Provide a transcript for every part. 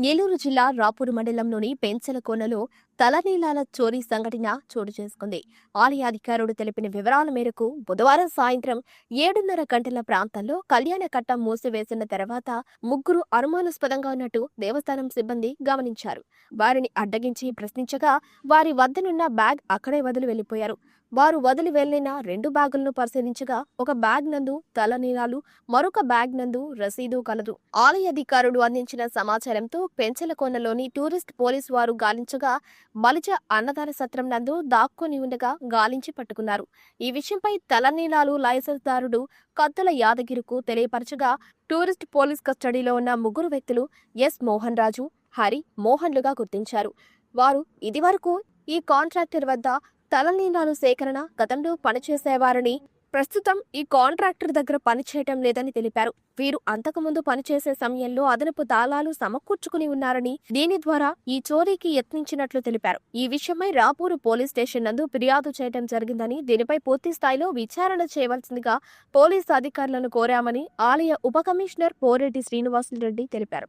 ఏలూరు జిల్లా రాపూరు మండలంలోని పెంచలకోనలో తలనీలాల చోరీ సంఘటన చోటు చేసుకుంది. ఆలయ అధికారుడు తెలిపిన వివరాల మేరకు బుధవారం సాయంత్రం ఏడున్నర గంటల ప్రాంతంలో కళ్యాణ కట్టం మూసివేసిన తర్వాత ముగ్గురు అనుమానాస్పదంగా ఉన్నట్టు దేవస్థానం సిబ్బంది గమనించారు. వారిని అడ్డగించి ప్రశ్నించగా వారి వద్దనున్న బ్యాగ్ అక్కడే వదిలి వెళ్ళిపోయారు వారు వదిలి వెళ్ళిన రెండు బ్యాగులను పరిశీలించగా ఒక బ్యాగ్ నందు తలనీలాలు మరొక బ్యాగ్ నందు రసీదు కలదు. ఆలయ అధికారులు అందించిన సమాచారంతో పెంచలకొండలోని టూరిస్ట్ పోలీస్ వారు గాలించగా మలిజ అన్నదాన సత్రం నందు దాక్కుని ఉండగా గాలించి పట్టుకున్నారు. ఈ విషయంపై తలనీలాలు లైసెన్స్దారుడు కత్తుల యాదగిరికు తెలియపరచగా టూరిస్ట్ పోలీస్ కస్టడీలో ఉన్న ముగ్గురు వ్యక్తులు ఎస్ మోహన్ రాజు హరి మోహన్లుగా గుర్తించారు. వారు ఇదివరకు ఈ కాంట్రాక్టర్ వద్ద తలనీలాలు సేకరణ గతంలో పనిచేసేవారని ప్రస్తుతం ఈ కాంట్రాక్టర్ దగ్గర పనిచేయటం లేదని తెలిపారు. వీరు అంతకుముందు పనిచేసే సమయంలో అదనపు తాళాలు సమకూర్చుకుని ఉన్నారని దీని ద్వారా ఈ చోరీకి యత్నించినట్లు తెలిపారు. ఈ విషయమై రాపూరు పోలీస్ స్టేషన్ నందు ఫిర్యాదు చేయడం జరిగిందని దీనిపై పూర్తి స్థాయిలో విచారణ చేయవలసిందిగా పోలీసు అధికారులను కోరామని ఆలయ ఉప కమిషనర్ పోరెడ్డి శ్రీనివాసులరెడ్డి తెలిపారు.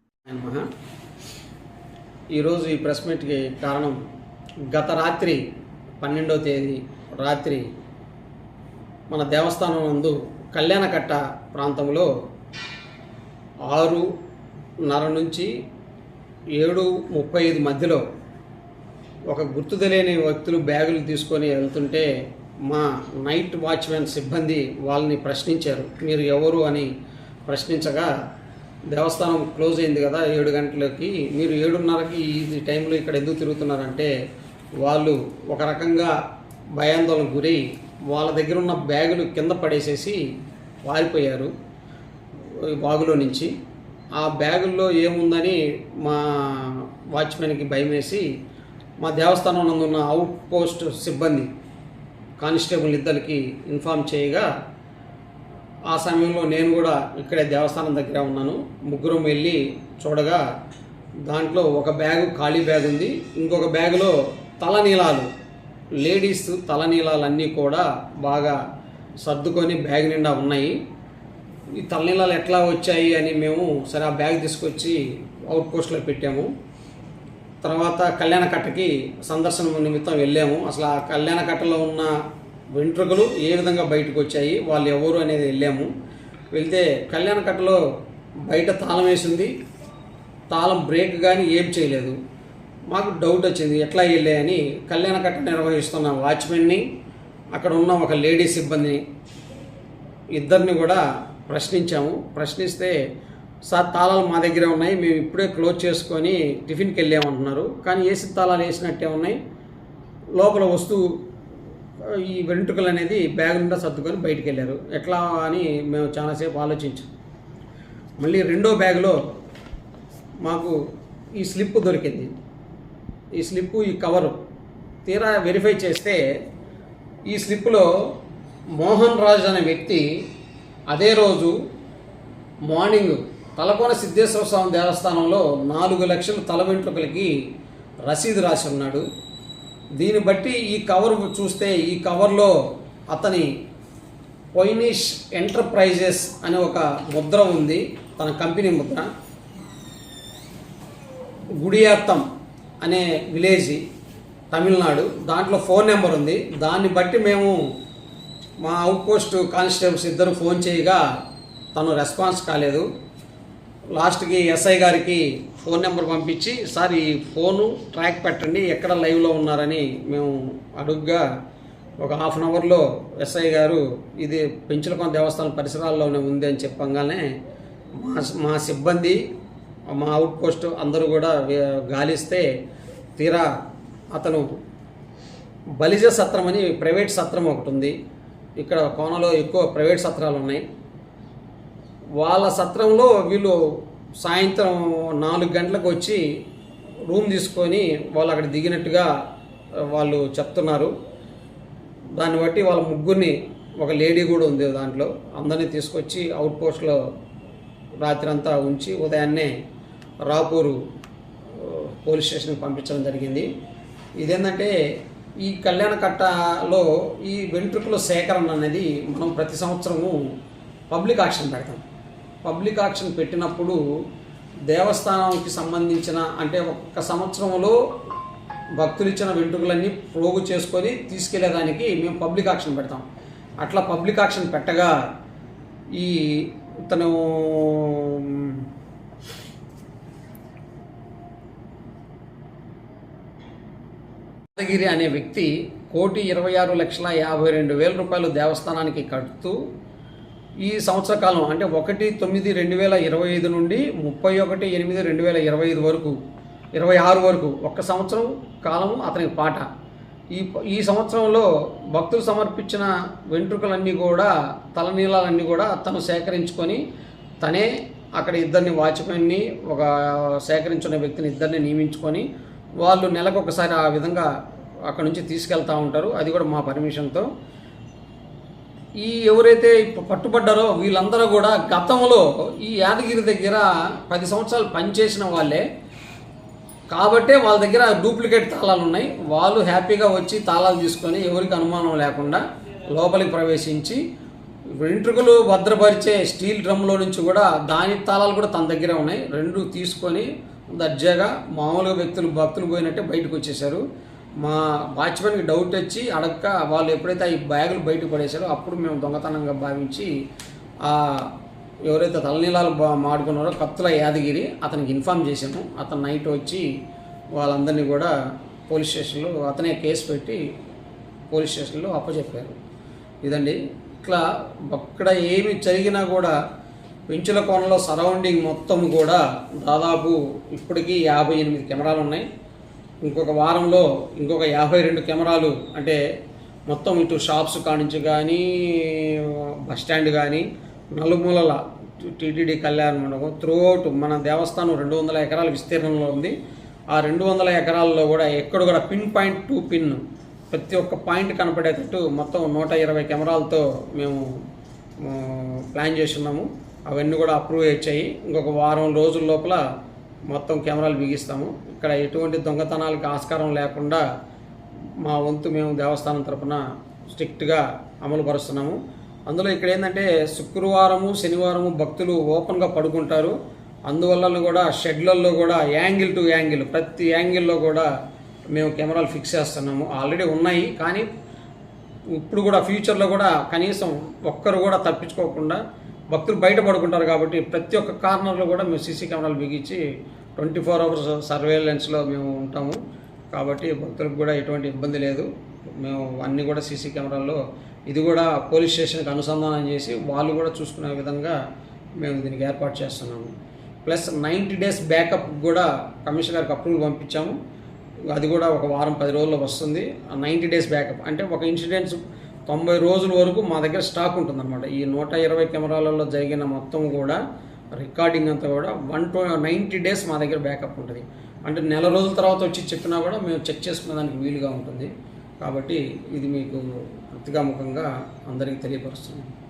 ఈరోజు ఈ ప్రెస్ మీట్కి కారణం గత రాత్రి పన్నెండవ తేదీ రాత్రి మన దేవస్థానం నందు కళ్యాణకట్ట ప్రాంతంలో ఆరున్నర నుంచి ఏడు ముప్పై ఐదు మధ్యలో ఒక గుర్తు తెలియని వ్యక్తులు బ్యాగులు తీసుకొని వెళ్తుంటే మా నైట్ వాచ్మెన్ సిబ్బంది వాళ్ళని ప్రశ్నించారు. మీరు ఎవరు అని ప్రశ్నించగా దేవస్థానం క్లోజ్ అయింది కదా ఏడు గంటలకి మీరు ఏడున్నరకి ఈ టైంలో ఇక్కడ ఎందుకు తిరుగుతున్నారంటే వాళ్ళు ఒక రకంగా భయాందోళన గురై వాళ్ళ దగ్గర ఉన్న బ్యాగులు కింద పడేసేసి వారిపోయారు బాగులో నుంచి. ఆ బ్యాగుల్లో ఏముందని మా వాచ్మెన్కి భయమేసి మా దేవస్థానం నందు ఉన్న అవుట్ పోస్ట్ సిబ్బంది కానిస్టేబుల్ ఇద్దరికి ఇన్ఫామ్ చేయగా ఆ సమయంలో నేను కూడా ఇక్కడే దేవస్థానం దగ్గర ఉన్నాను. ముగ్గురం వెళ్ళి చూడగా దాంట్లో ఒక బ్యాగు ఖాళీ బ్యాగ్ ఉంది ఇంకొక బ్యాగులో తలనీలాలు లేడీస్ తలనీలాలన్నీ కూడా బాగా సర్దుకొని బ్యాగ్ నిండా ఉన్నాయి. ఈ తలనీలాలు ఎట్లా వచ్చాయి అని మేము సరే ఆ బ్యాగ్ తీసుకొచ్చి అవుట్ పోస్ట్లో పెట్టాము. తర్వాత కళ్యాణకట్టకి సందర్శన నిమిత్తం వెళ్ళాము. అసలు ఆ కళ్యాణకట్టలో ఉన్న వెంట్రుకలు ఏ విధంగా బయటకు వచ్చాయి వాళ్ళు ఎవరు అనేది వెళ్ళాము. వెళ్తే కళ్యాణకట్టలో బయట తాళం వేసింది. తాళం బ్రేక్ కానీ ఏం చేయలేదు. మాకు డౌట్ వచ్చింది ఎట్లా వెళ్ళాయని కళ్యాణకట్ట నిర్వహిస్తున్న వాచ్మెన్ని. అక్కడ ఉన్న ఒక లేడీ సిబ్బందిని ఇద్దరిని కూడా ప్రశ్నించాము. ప్రశ్నిస్తే సార్ తాళాలు మా దగ్గరే ఉన్నాయి మేము ఇప్పుడే క్లోజ్ చేసుకొని టిఫిన్కి వెళ్ళామంటున్నారు కానీ ఏసి తాళాలు వేసినట్టే ఉన్నాయి. లోపల వస్తువు ఈ వెంట్రుకలు అనేది బ్యాగ్ నిండా సర్దుకొని బయటికి వెళ్ళారు. ఎట్లా అని మేము చాలాసేపు ఆలోచించాం. మళ్ళీ రెండో బ్యాగ్లో మాకు ఈ స్లిప్ దొరికింది. ఈ స్లిప్పు ఈ కవరు తీరా వెరిఫై చేస్తే ఈ స్లిప్లో మోహన్ రాజ్ అనే వ్యక్తి అదే రోజు మార్నింగ్ తలకోన సిద్ధేశ్వర స్వామి దేవస్థానంలో నాలుగు లక్షల తల వెంట్రుకలకి రసీదు రాసి ఉన్నాడు. దీన్ని బట్టి ఈ కవర్ చూస్తే ఈ కవర్లో అతని పొయినిష్ ఎంటర్ప్రైజెస్ అనే ఒక ముద్ర ఉంది. తన కంపెనీ ముద్ర. గుడియాత్తం అనే విలేజ్ తమిళనాడు. దాంట్లో ఫోన్ నెంబర్ ఉంది. దాన్ని బట్టి మేము మా అవుట్పోస్ట్ కానిస్టేబుల్స్ ఇద్దరు ఫోన్ చేయగా తను రెస్పాన్స్ కాలేదు. లాస్ట్కి ఎస్ఐ గారికి ఫోన్ నెంబర్ పంపించి సార్ ఈ ఫోను ట్రాక్ పెట్టండి. ఎక్కడ లైవ్లో ఉన్నారని మేము అడుగ్గా ఒక హాఫ్ అన్ అవర్లో ఎస్ఐ గారు ఇది పెంచులకొండ దేవస్థానం పరిసరాల్లోనే ఉంది అని చెప్పంగానే మా మా సిబ్బంది మా అవుట్ పోస్ట్ అందరూ కూడా గాలిస్తే తీరా అతను బలిజ సత్రం అని ప్రైవేట్ సత్రం ఒకటి ఉంది. ఇక్కడ కోనలో ఎక్కువ ప్రైవేట్ సత్రాలు ఉన్నాయి. వాళ్ళ సత్రంలో వీళ్ళు సాయంత్రం నాలుగు గంటలకు వచ్చి రూమ్ తీసుకొని వాళ్ళు అక్కడ దిగినట్టుగా వాళ్ళు చెప్తున్నారు. దాన్ని బట్టి వాళ్ళ ముగ్గురిని ఒక లేడీ కూడా ఉంది దాంట్లో. అందరినీ తీసుకొచ్చి అవుట్ పోస్ట్లో రాత్రి అంతా ఉంచి ఉదయాన్నే రాపూరు పోలీస్ స్టేషన్కి పంపించడం జరిగింది. ఇదేంటంటే ఈ కళ్యాణ కట్టలో ఈ వెంట్రుకల సేకరణ అనేది మనం ప్రతి సంవత్సరము పబ్లిక్ ఆక్షన్ పెడతాం. పబ్లిక్ ఆక్షన్ పెట్టినప్పుడు దేవస్థానానికి సంబంధించిన అంటే ఒక్క సంవత్సరంలో భక్తులు ఇచ్చిన వెంట్రుకలన్నీ ప్రోగు చేసుకొని తీసుకెళ్ళేదానికి మేము పబ్లిక్ ఆక్షన్ పెడతాం. అట్లా పబ్లిక్ ఆక్షన్ పెట్టగా ఈ తను యాదగిరి అనే వ్యక్తి కోటి ఇరవై ఆరు లక్షల యాభై రెండు వేల రూపాయలు దేవస్థానానికి కడుతూ ఈ సంవత్సర కాలం అంటే ఒకటి తొమ్మిది రెండు వేల ఇరవై ఐదు నుండి ముప్పై ఒకటి ఎనిమిది రెండు వేల ఇరవై ఐదు వరకు ఇరవై ఆరు వరకు ఒక్క సంవత్సరం కాలం అతనికి పాట. ఈ ఈ సంవత్సరంలో భక్తులు సమర్పించిన వెంట్రుకలన్నీ కూడా తలనీలాలన్నీ కూడా తను సేకరించుకొని తనే అక్కడ ఇద్దరిని వాచ్మెన్ని ఒక సేకరించిన వ్యక్తిని ఇద్దరిని నియమించుకొని వాళ్ళు నెలకు ఒకసారి ఆ విధంగా అక్కడ నుంచి తీసుకెళ్తూ ఉంటారు. అది కూడా మా పర్మిషన్తో. ఈ ఎవరైతే పట్టుబడ్డారో వీళ్ళందరూ కూడా గతంలో ఈ యాదగిరి దగ్గర పది సంవత్సరాలు పనిచేసిన వాళ్ళే. కాబట్టే వాళ్ళ దగ్గర డూప్లికేట్ తాళాలు ఉన్నాయి. వాళ్ళు హ్యాపీగా వచ్చి తాళాలు తీసుకొని ఎవరికి అనుమానం లేకుండా లోపలికి ప్రవేశించి వెంట్రుకలు భద్రపరిచే స్టీల్ డ్రమ్లో నుంచి కూడా దాని తాళాలు కూడా తన దగ్గరే ఉన్నాయి. రెండు తీసుకొని దర్జాగా మామూలుగా వ్యక్తులు భక్తులు పోయినట్టే బయటకు వచ్చేసారు మా వాచ్మెన్కి డౌట్ వచ్చి అడక్క వాళ్ళు ఎప్పుడైతే ఈ బ్యాగులు బయటకు పడేశారో అప్పుడు మేము దొంగతనంగా భావించి ఆ ఎవరైతే తలనీలాలు మాడుకున్నారో కత్తుల యాదగిరి అతనికి ఇన్ఫామ్ చేశాము. అతను నైట్ వచ్చి వాళ్ళందరినీ కూడా పోలీస్ స్టేషన్లో అతనే కేసు పెట్టి పోలీస్ స్టేషన్లో అప్పచెప్పారు. ఇదండి. ఇట్లా అక్కడ ఏమి జరిగినా కూడా పెంచుల కోణంలో సరౌండింగ్ మొత్తం కూడా దాదాపు ఇప్పటికీ యాభై ఎనిమిది కెమెరాలు ఉన్నాయి. ఇంకొక వారంలో ఇంకొక యాభై రెండు కెమెరాలు అంటే మొత్తం ఇటు షాప్స్ కానించి కానీ బస్ స్టాండ్ కానీ నలుమూలల టీటీడీ కళ్యాణ మండపం త్రూఅవుట్ మన దేవస్థానం రెండు వందల ఎకరాల విస్తీర్ణంలో ఉంది. ఆ రెండు వందల ఎకరాల్లో కూడా ఎక్కడ కూడా పిన్ పాయింట్ టు పిన్ ప్రతి ఒక్క పాయింట్ కనపడేటట్టు మొత్తం నూట ఇరవై కెమెరాలతో మేము ప్లాన్ చేస్తున్నాము. అవన్నీ కూడా అప్రూవ్ వచ్చాయి. ఇంకొక వారం రోజుల లోపల మొత్తం కెమెరాలు బిగిస్తాము. ఇక్కడ ఎటువంటి దొంగతనాలకు ఆస్కారం లేకుండా మా వంతు మేము దేవస్థానం తరపున స్ట్రిక్ట్గా అమలు పరుస్తున్నాము. అందులో ఇక్కడ ఏంటంటే శుక్రవారము శనివారము భక్తులు ఓపెన్గా పడుకుంటారు. అందువల్ల కూడా షెడ్లల్లో కూడా యాంగిల్ టు యాంగిల్ ప్రతి యాంగిల్లో కూడా మేము కెమెరాలు ఫిక్స్ చేస్తున్నాము. ఆల్రెడీ ఉన్నాయి కానీ ఇప్పుడు కూడా ఫ్యూచర్లో కూడా కనీసం ఒక్కరు కూడా తప్పించుకోకుండా భక్తులు బయట పడుకుంటారు కాబట్టి ప్రతి ఒక్క కార్నర్లో కూడా మేము సీసీ కెమెరాలు బిగించి ట్వంటీ ఫోర్ అవర్స్ సర్వేలెన్స్లో మేము ఉంటాము. కాబట్టి భక్తులకు కూడా ఎటువంటి ఇబ్బంది లేదు. మేము అన్నీ కూడా సీసీ కెమెరాల్లో ఇది కూడా పోలీస్ స్టేషన్కి అనుసంధానం చేసి వాళ్ళు కూడా చూసుకునే విధంగా మేము దీనికి ఏర్పాటు చేస్తున్నాము. ప్లస్ నైంటీ డేస్ బ్యాకప్ కూడా కమిషనర్ గారికి అప్రూవల్ పంపించాము. అది కూడా ఒక వారం పది రోజుల్లో వస్తుంది. నైంటీ డేస్ బ్యాకప్ అంటే ఒక ఇన్సిడెంట్స్ తొంభై రోజుల వరకు మా దగ్గర స్టాక్ ఉంటుందన్నమాట. ఈ నూట ఇరవై కెమెరాలలో జరిగిన మొత్తం కూడా రికార్డింగ్ అంతా కూడా వన్ టు నైంటీ డేస్ మా దగ్గర బ్యాకప్ ఉంటుంది. అంటే నెల రోజుల తర్వాత వచ్చి చెప్పినా కూడా మేము చెక్ చేసుకునే దానికి వీలుగా ఉంటుంది. కాబట్టి ఇది మీకు ప్రతిగా ముఖంగా అందరికీ తెలియపరుస్తున్నాను.